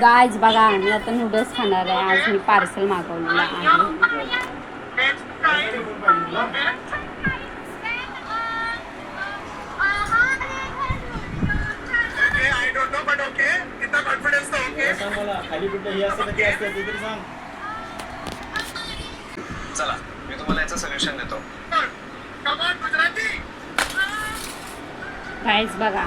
Guys बघा मी आता noodles खाणार आहे. आज मी पार्सल मागवलेलं आहे. चला मी तुम्हाला याचं सोल्युशन देतो. बघा.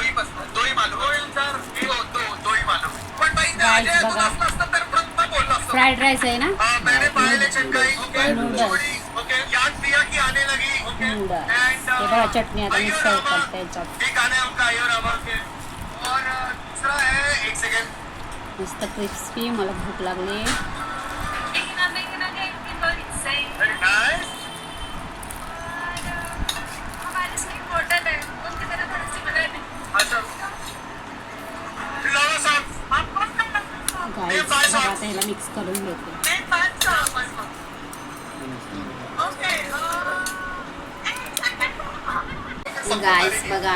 दो ही पसंद दो ही मालूम दो दो दो दो ही मालूम पण भाई ते Guys, अजय तू बघा. नसतं असतं तर पण मैं बोललो असतो. फ्राईड राईस आहे ना? हाँ, मैंने पायल चटकाई ओके. Noodles. थोड़ी ओके. याद दिया कि आने लगी. ओके. नूडल्स एंड हे बघा चटणी आता मी सर्व करते याच्यात एक गाना है उनका आयो रामा के और अ, दूसरा है एक सेकंड मस्त क्रिस्पी मला भूक लागली. बघा आता ह्याला मिक्स करून घेते. गाईज बघा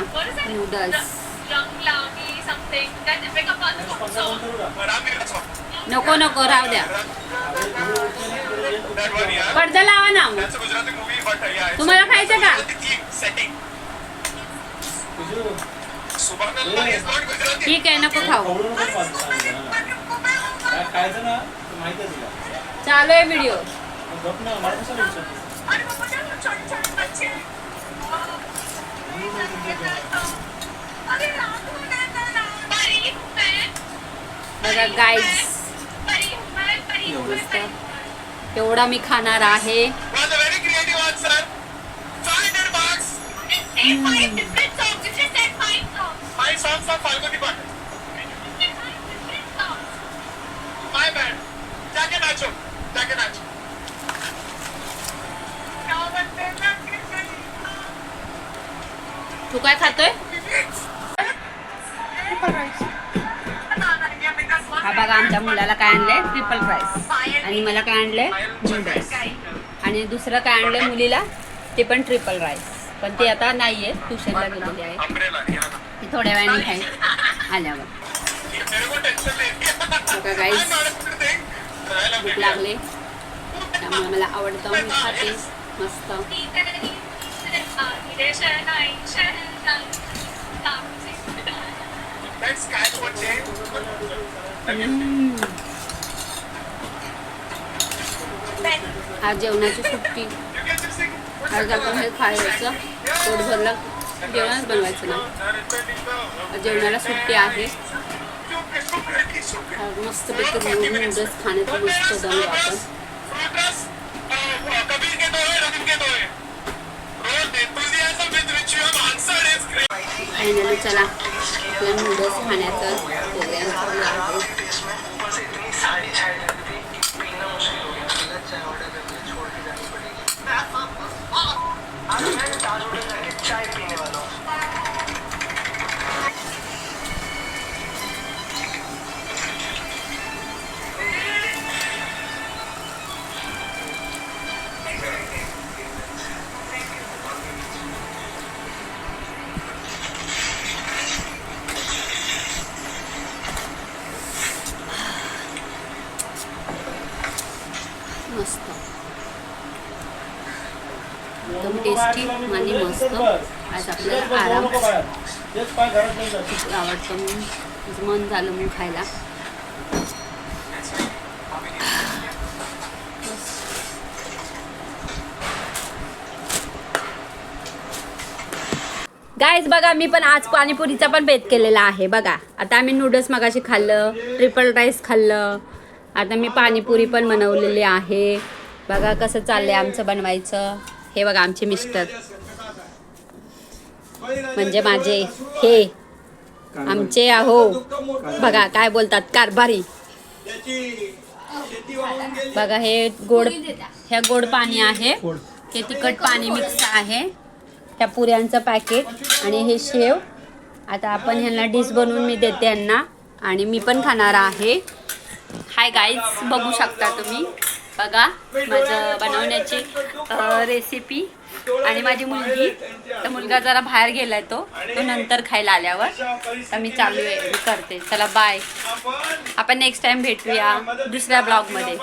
नूडल्स नको नको राहू द्या. पडदा लावा ना. मग. गुजराती मूवी बट तुम्हाला खायचं का? ठीक आहे नको खाऊ. काय खायचं ना ते माहिती आहे तुला चालू आहे व्हिडिओ मग गप ना मला कशाला विचारतेस? बघा गाईज एवढा मी खाणार आहे was a very creative answer 500 marks five songs of Falguni Bhatt तू काय खातोय? हा बघा आमच्या मुलाला काय आणलंय? ट्रिपल राईस आणि मला काय आणलंय? नूडल्स आणि दुसरं काय आणलंय मुलीला? ते पण ट्रिपल राईस पण ते आता नाहीये ट्युशनला गेलेली आहे. ती थोड्या वेळाने खाईल. आल्यावर. भूक. लागले. त्यामुळे मला आवडतं. मी खाते. मस्त. आज जेवणाची सुट्टी. आज आपण हे खायचं. पोट भरलं. जेवणच बनवायचं ना. जेवणाला सुट्टी आहे. आज मस्तपैकी नूडल्स खाण्याचं मस्त जाऊ आपण. फायनली चला. आपला नूडल्स खाण्याचा प्रोग्राम चालू आहे एकदम टेस्टी आणि मस्त. आज आपल्याला आराम खूप आवडतं म्हणून मन झालं मी खायला. गाईज बघा मी पण आज पाणीपुरीचा पण बेत केलेला आहे बघा. आता आम्ही नूडल्स मगाशी खाल्लं ट्रिपल राईस खाल्लं. आता मी पाणीपुरी पण बनवलेली आहे. बघा कसं चाललंय आमचं बनवायचं. हे बघा आमचे मिस्टर. म्हणजे माझे हे आमचे आहो. बघा काय बोलतात कारभारी. बघा हे गोड ह्या गोड पाणी आहे. हे तिखट पाणी मिक्स आहे. त्या पुऱ्यांचं पॅकेट आणि हे शेव. आता आपण ह्यांना डिश बनवून मी देते यांना. आणि मी पण खाणार आहे. हाय गाईज बघू शकता तुम्ही. बघा माझं बनवण्याची रेसिपी आणि माझी मुलगी. तर मुलगा जरा बाहेर गेलाय तो. तो नंतर खायला आल्यावर. तर मी चालू आहे करते. चला बाय आपण नेक्स्ट टाइम भेटूया दुसऱ्या ब्लॉगमध्ये